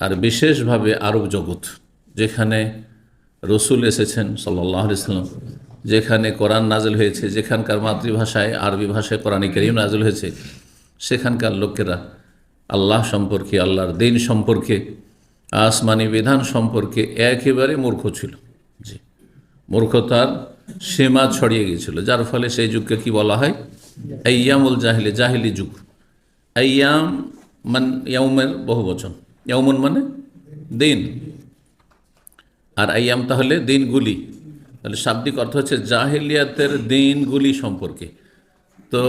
আর বিশেষভাবে আরব জগৎ, যেখানে রসুল এসেছেন সাল্লাহ ইসলাম যেখানে কোরআন নাজল হয়েছে, যেখানকার মাতৃভাষায় আরবি ভাষায় কোরআন করিম নাজল হয়েছে, সেখানকার লোকেরা আল্লাহ সম্পর্কে, আল্লাহর দিন সম্পর্কে, আসমানি বিধান সম্পর্কে একেবারে মূর্খ ছিল। জি। মূর্খতার সীমা ছড়িয়ে গিয়েছিল, যার ফলে সেই যুগকে কি বলা হয়? আয়ামুল জাহিলি জাহিলি যুগ। আয়াম মান ইয়াউমের বহু বচন ইয়াউমন মানে দিন। আর আয়াম তাহলে দিনগুলি। তাহলে শাব্দিক অর্থ হচ্ছে জাহিলিয়াতের দিনগুলি সম্পর্কে। তো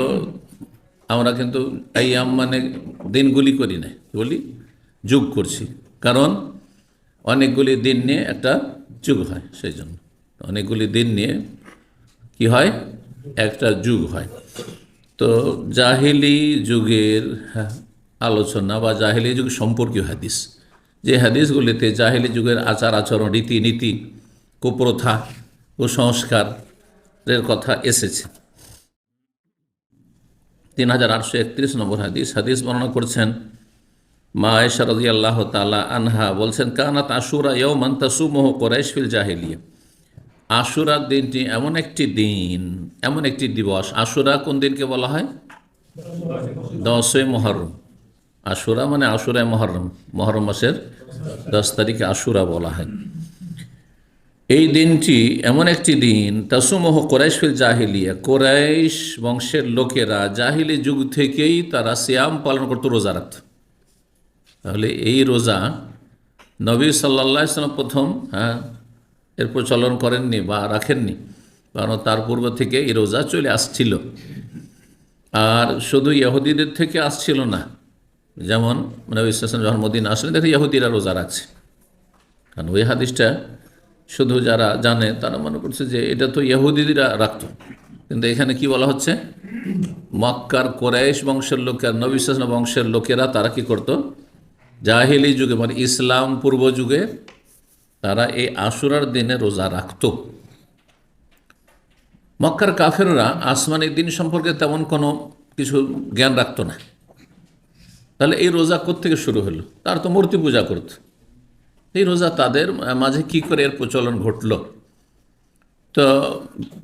আমরা কিন্তু আয়াম মানে দিনগুলি করি না বলি? যুগ করছি। কারণ অনেকগুলি দিন নিয়ে একটা যুগ হয় সেই জন্য অনেকগুলি দিন নিয়ে কি হয়? একটা যুগ হয়। তো জাহিলি যুগের হ্যাঁ, আলোচনা বা জাহিলি যুগ সম্পর্কীয় হাদিস। যে হাদিসগুলিতে জাহেলি যুগের আচার আচরণ, রীতিনীতি, কুপ্রথা কুসংস্কারের কথা এসেছে। তিন হাজার আটশো একত্রিশ নম্বর হাদিস হাদিস বর্ণনা করছেন মা আয়েশা আল্লাহ তালা আনহা বলছেন, কানাত আশুরা ইয়মান তাসুমোহ কোরাইশ ফিল জাহিলিয়া। আশুরার দিনটি এমন একটি দিন, এমন একটি দিবস। আশুরা কোন দিনকে বলা হয়? দশই মহরম আশুরা মানে আশুরায় মহরম। মহরম মাসের দশ তারিখে আশুরা বলা হয়। এই দিনটি এমন একটি দিন, তাসুমহ কোরাইশ ফিল জাহিলিয়া। কোরাইশ বংশের লোকেরা জাহিলি যুগ থেকেই তারা সিয়াম পালন করতো রোজা রাখত। তাহলে এই রোজা নবী সাল্লা ইসলাম প্রথম হ্যাঁ এর প্রচলন করেননি বা রাখেননি, কারণ তার পূর্ব থেকে এই রোজা চলে আসছিল। আর শুধু ইহুদিদের থেকে আসছিল না যেমন নবী ইসলাম যখন মদিন আসলেন, দেখে ইহুদিরা রোজা রাখছে। কারণ ওই হাদিসটা শুধু যারা জানে, তারা মনে করছে যে এটা তো ইহুদিরা রাখত। কিন্তু এখানে কি বলা হচ্ছে? মক্কার কোরাইশ বংশের লোকের নবিশ্বাস বংশের লোকেরা তারা কি করত? জাহিলি যুগে মানে ইসলাম পূর্ব যুগে তারা এই আশুরার দিনে রোজা রাখত। মক্কার কাফেররা আসমানের দিন সম্পর্কে তেমন কোনো কিছু জ্ঞান রাখতো না। তাহলে এই রোজা থেকে শুরু হলো? তার তো মূর্তি পূজা করত। এই রোজা তাদের মাঝে কি করে এর প্রচলন ঘটল? তো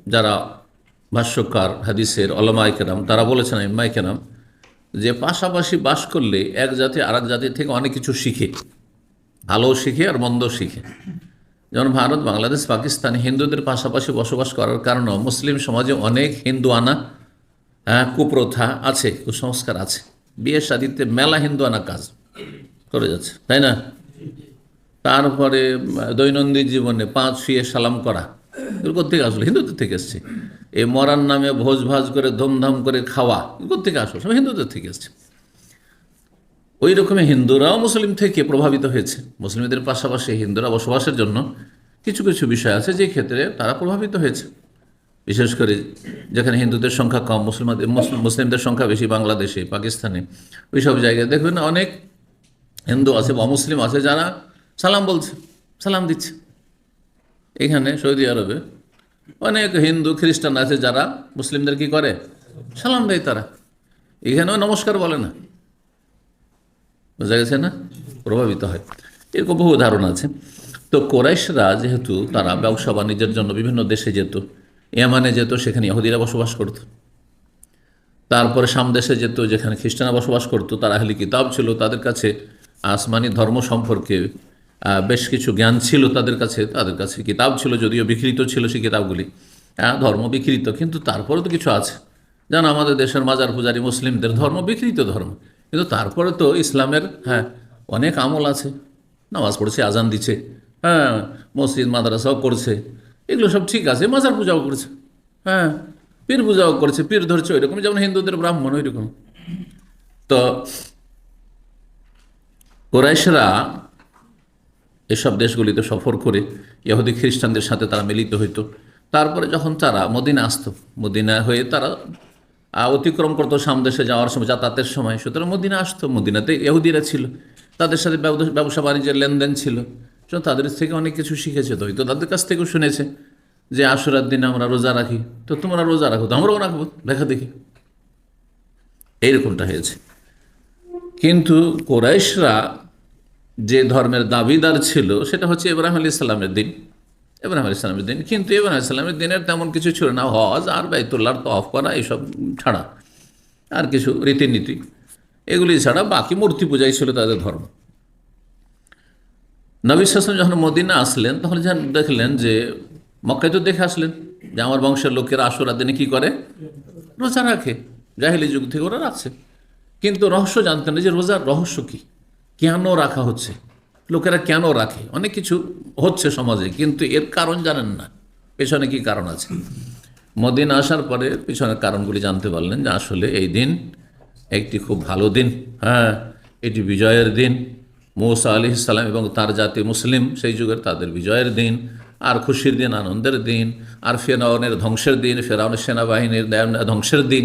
যারা ভাষ্যকার হাদিসের অলমাই কেরাম তারা বলেছেন ইম্মাই কেরাম যে পাশাপাশি বাস করলে এক জাতি আর এক জাতি থেকে অনেক কিছু শিখে। ভালো শিখে আর মন্দ শিখে। যেমন ভারত বাংলাদেশ পাকিস্তান হিন্দুদের পাশাপাশি বসবাস করার কারণেও মুসলিম সমাজে অনেক হিন্দু আনা হ্যাঁ, কুপ্রথা আছে কুসংস্কার আছে। বিয়ে শাদিতে মেলা হিন্দু আনা কাজ করে যাচ্ছে, তাই না? তারপরে দৈনন্দিন জীবনে পাঁচ শুয়ে সালাম করা, এগুলো কোথেকে আসলো? হিন্দুদের থেকে এসছে। এই মরার নামে ভোজ ভাজ করে, ধুমধাম করে খাওয়া, এগুলো থেকে আসলো? সব হিন্দুদের থেকে এসছে। ওই রকমই হিন্দুরাও মুসলিম থেকে প্রভাবিত হয়েছে। মুসলিমদের পাশাপাশি হিন্দুরা বসবাসের জন্য কিছু কিছু বিষয় আছে যে ক্ষেত্রে তারা প্রভাবিত হয়েছে। বিশেষ করে যেখানে হিন্দুদের সংখ্যা কম মুসলমানদের মুসলিমদের সংখ্যা বেশি, বাংলাদেশে, পাকিস্তানে ওই সব জায়গায় দেখবেন অনেক হিন্দু আছে বা মুসলিম আছে যারা সালাম বলছে, সালাম দিচ্ছে। এখানে সৌদি আরবে অনেক হিন্দু খ্রিস্টান আছে যারা মুসলিমদের কি করে? সালাম দেয় তারা। এখানেও নমস্কার বলে না। বোঝা গেছে না? প্রভাবিত হয়। এরকম বহু উদাহরণ আছে। তো কোরাইশরা যেহেতু তারা ব্যবসা বাণিজ্যের জন্য বিভিন্ন দেশে যেত ইয়ামানে যেত, সেখানে ইহুদিরা বসবাস করত। তারপরে সামদেশে যেত, যেখানে খ্রিস্টানরা বসবাস করতো, তার আহলি কিতাব ছিল, তাদের কাছে আসমানি ধর্ম সম্পর্কে বেশ কিছু জ্ঞান ছিল তাদের কাছে তাদের কাছে কিতাব ছিল, যদিও বিকৃত ছিল সেই কিতাবগুলি। হ্যাঁ ধর্ম বিকৃত, কিন্তু তারপরে তো কিছু আছে। যেন আমাদের দেশের মাজার পূজারী মুসলিমদের ধর্ম বিকৃত ধর্ম। কিন্তু তারপরে তো ইসলামের হ্যাঁ অনেক আমল আছে। নামাজ পড়ছে, আজান দিচ্ছে। হ্যাঁ মসজিদ, মাদ্রাসাও করছে। এগুলো সব ঠিক আছে। মাজার পূজাও করছে। হ্যাঁ পীর পূজাও করেছে, পীর ধরছে ওই রকম যেমন হিন্দুদের ব্রাহ্মণ ওই রকম তো কোরাইশরা এসব দেশগুলিতে সফর করে ইহুদি খ্রিস্টানদের সাথে তারা মিলিত হইতো। তারপরে যখন তারা মদিনা আসতো, মদিনা হয়ে তারা অতিক্রম করতো সামদেশে যাওয়ার সময়, যাতায়াতের সময়। সুতরাং মদিনা আসতো, মদিনাতে ইহুদিরা ছিল। তাদের সাথে ব্যবসা বাণিজ্যের লেনদেন ছিল। তাদের থেকে অনেক কিছু শিখেছে তো, হয়তো তাদের কাছ থেকেও শুনেছে যে আশুরার দিনে আমরা রোজা রাখি। তো তোমরা রোজা রাখো তো, আমরাও রাখব, দেখা দেখি। এইরকমটা হয়েছে। কিন্তু কোরাইশরা যে ধর্মের দাবিদার ছিল, সেটা হচ্ছে ইব্রাহিম আলী ইসলামের দিন। ইব্রাহিম আলী ইসলামের দিন। কিন্তু ইব্রাহিম ইসলামের দিনের তেমন কিছু ছিল না, হজ আর বাইতুল্লাহর তফ করা এইসব ছাড়া। আর কিছু রীতিনীতি। এগুলি ছাড়া বাকি মূর্তি পূজাই ছিল তাদের ধর্ম। নবী সাসম যখন মদিনা আসলেন, তখন যখন দেখলেন যে মক্কায় তো দেখে আসলেন যে আমার বংশের লোকেরা আশুরা দিনে কী করে? রোজা রাখে। জাহিলি যুগ থেকে ওরা রাখছে। কিন্তু রহস্য জানতেন না যে রোজার রহস্য কী? কেন রাখা হচ্ছে? লোকেরা কেন রাখে? অনেক কিছু হচ্ছে সমাজে, কিন্তু এর কারণ জানেন না। পেছনে কি কারণ আছে? মদিনা আসার পরে পিছনের কারণগুলি জানতে পারলেন যে আসলে এই দিন একটি খুব ভালো দিন হ্যাঁ এটি বিজয়ের দিন। মৌসা আলি ইসলাম এবং তার জাতি মুসলিম, সেই যুগের তাদের বিজয়ের দিন, আর খুশির দিন, আনন্দের দিন, আর ফেরাউনের ধ্বংসের দিন ফেরাউনের সেনাবাহিনীর ধ্বংসের দিন